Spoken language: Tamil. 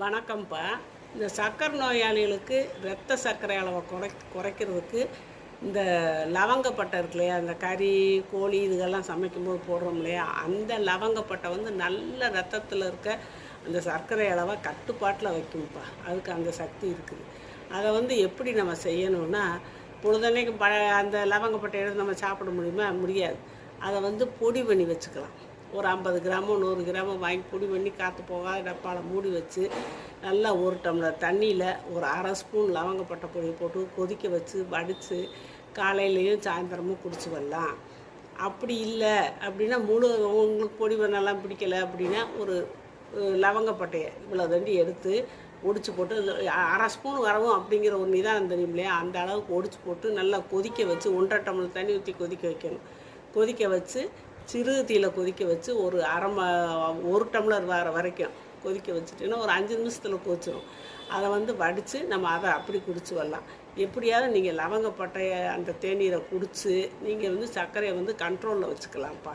வணக்கம்ப்பா. இந்த சர்க்கரை நோயாளிகளுக்கு இரத்த சர்க்கரை அளவை குறை குறைக்கிறதுக்கு இந்த லவங்கப்பட்டை இருக்கு இல்லையா இந்த கறி கோழி இதுகெல்லாம் சமைக்கும்போது போடுறோம் இல்லையா அந்த லவங்கப்பட்டை வந்து நல்ல ரத்தத்தில் இருக்க அந்த சர்க்கரை அளவை கட்டுப்பாட்டில் வைக்கும்ப்பா. அதுக்கு அந்த சக்தி இருக்குது. அதை வந்து எப்படி நம்ம செய்யணும்னா பொழுதன்னைக்கு ப அந்த லவங்கப்பட்டை எடுத்து நம்ம சாப்பிட முடியுமா? முடியாது. அதை வந்து பொடி பண்ணி வச்சுக்கலாம். ஒரு ஐம்பது கிராமோ நூறு கிராமோ வாங்கி பொடி பண்ணி காற்று போகாத டப்பாவில் மூடி வச்சு நல்லா ஒரு டம்ளர் தண்ணியில் ஒரு அரை ஸ்பூன் லவங்கப்பட்டை பொடி போட்டு கொதிக்க வச்சு வடித்து காலையிலையும் சாயந்தரமும் குடிச்சு வரலாம். அப்படி இல்லை அப்படின்னா முழு உங்களுக்கு பொடி பண்ணலாம் பிடிக்கல அப்படின்னா ஒரு லவங்கப்பட்டையை இவ்வளோ தண்டி எடுத்து ஒடிச்சு போட்டு இந்த அரை ஸ்பூன் வரவும் அப்படிங்கிற ஒரு நிதானம் தெரியும் இல்லையா? அந்த அளவுக்கு ஒடிச்சு போட்டு நல்லா கொதிக்க வச்சு ஒன்றரை டம்ளர் தண்ணி ஊற்றி கொதிக்க வைக்கணும். கொதிக்க வச்சு சிறு தீயில கொதிக்க வச்சு ஒரு அரை ம ஒரு டம்ளர் வர வரைக்கும் கொதிக்க வச்சுட்டீங்கன்னா ஒரு அஞ்சு நிமிஷத்தில் கொதிச்சிடும் அதை வந்து வடித்து நம்ம அதை அப்படி குடிச்சு வரலாம். எப்படியாவது நீங்கள் லவங்கப்பட்டையை அந்த தேநீரை குடித்து நீங்கள் வந்து சர்க்கரையை வந்து கண்ட்ரோலில் வச்சுக்கலாம்ப்பா.